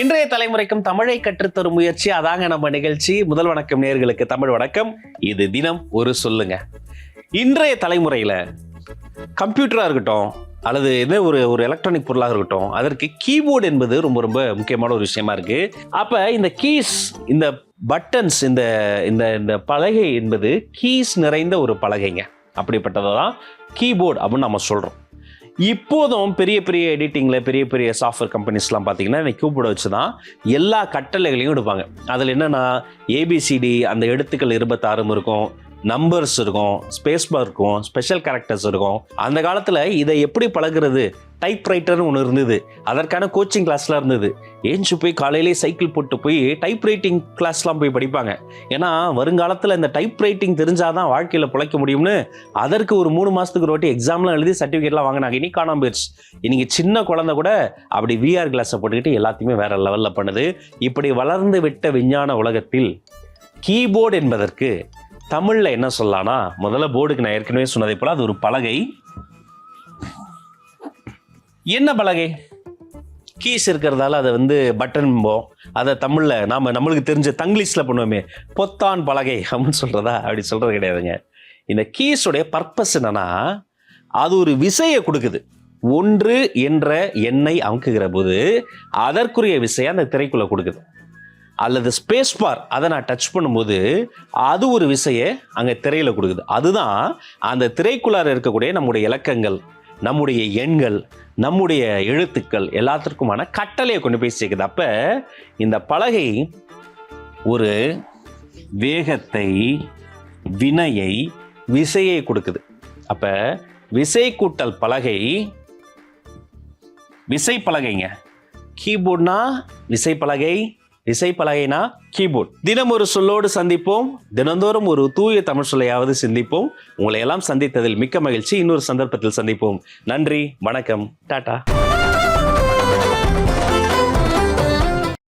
இன்றைய தலைமுறைக்கும் தமிழை கற்றுத்தரும் முயற்சி அதாங்க நம்ம நிகழ்ச்சி. முதல் வணக்கம் நேர்களுக்கு தமிழ் வணக்கம். இது தினம் ஒரு சொல்லுங்க. இன்றைய தலைமுறையில கம்ப்யூட்டரா இருக்கட்டும் அல்லது எதோ ஒரு ஒரு எலக்ட்ரானிக் பொருளாக இருக்கட்டும் அதற்கு கீபோர்டு என்பது ரொம்ப ரொம்ப முக்கியமான ஒரு விஷயமா இருக்கு. அப்ப இந்த கீஸ் இந்த பட்டன்ஸ் இந்த இந்த இந்த பலகை என்பது கீஸ் நிறைந்த ஒரு பலகைங்க. அப்படிப்பட்டதை தான் கீபோர்டு அப்படின்னு நம்ம சொல்றோம். இப்போதும் பெரிய பெரிய எடிட்டிங்கில் பெரிய பெரிய சாஃப்ட்வேர் கம்பெனிஸ்லாம் பார்த்தீங்கன்னா என்னை கூப்பிட வச்சு தான் எல்லா கட்டளைகளையும் எடுப்பாங்க. அதில் என்னென்னா ஏபிசிடி அந்த எழுத்துக்கள் இருபத்தாறும் இருக்கும் நம்பர்ஸ் இருக்கும் ஸ்பேஸ் பார் இருக்கும் ஸ்பெஷல் கேரக்டர்ஸ் இருக்கும். அந்த காலத்தில் இதை எப்படி பழகுறது? டைப் ரைட்டர்னு ஒன்று இருந்தது. அதற்கான கோச்சிங் கிளாஸ்லாம் இருந்தது. ஏஞ்சு போய் காலையிலே சைக்கிள் போட்டு போய் டைப் ரைட்டிங் கிளாஸ்லாம் போய் படிப்பாங்க. ஏன்னா வருங்காலத்தில் இந்த டைப் ரைட்டிங் தெரிஞ்சாதான் வாழ்க்கையில் பிழைக்க முடியும்னு அதற்கு ஒரு மூணு மாதத்துக்கு ஒரு வாட்டி எக்ஸாம்லாம் எழுதி சர்டிஃபிகேட்லாம் வாங்கினாங்க. இனி காணாம போயிடுச்சு இன்னைக்கு சின்ன குழந்தை கூட அப்படி விஆர் கிளாஸை போட்டுக்கிட்டு எல்லாத்தையுமே வேற லெவலில் பண்ணுது. இப்படி வளர்ந்து விட்ட விஞ்ஞான உலகத்தில் கீபோர்டு என்பதற்கு தமிழில் என்ன சொல்லலாம்னா முதல்ல போர்டுக்கு நான் ஏற்கனவே சொன்னதை போல் அது ஒரு பலகை. என்ன பலகை? கீஸ் இருக்கிறதால அதை வந்து பட்டன்போம் அதை தமிழில் நாம் நம்மளுக்கு தெரிஞ்ச தங்கிலீஷில் பண்ணுவோமே. பொத்தான் பலகை அப்படின்னு சொல்கிறதா அப்படி சொல்கிறது கிடையாதுங்க. இந்த கீஸுடைய பர்பஸ் என்னன்னா அது ஒரு விசையை கொடுக்குது. ஒன்று என்ற எண்ணை அமுக்குகிற போது அதற்குரிய விசையை அந்த திரைக்குள்ளே கொடுக்குது. அல்லது ஸ்பேஸ் பார் அதை நான் டச் பண்ணும்போது அது ஒரு விசையை அங்கே திரையில் கொடுக்குது. அதுதான் அந்த திரைக்குள்ளார இருக்கக்கூடிய நம்முடைய இலக்கங்கள். நம்முடைய எண்கள் நம்முடைய எழுத்துக்கள் எல்லாத்திற்குமான கட்டளையை கொண்டு போய் சேர்க்குது. அப்போ இந்த பலகை ஒரு வேகத்தை வினையை விசையை கொடுக்குது. அப்போ விசை கூட்டல் பலகை விசை பலகைங்க கீபோர்ட்னா விசை பலகை இசை பலகைனா கீபோர்ட். தினம் ஒரு சொல்லோடு சந்திப்போம். தினந்தோறும் ஒரு தூய தமிழ் சொல்லையாவது சிந்திப்போம். உங்களை எல்லாம் சந்தித்ததில் மிக்க மகிழ்ச்சி. இன்னொரு சந்தர்ப்பத்தில் சந்திப்போம். நன்றி. வணக்கம். டாடா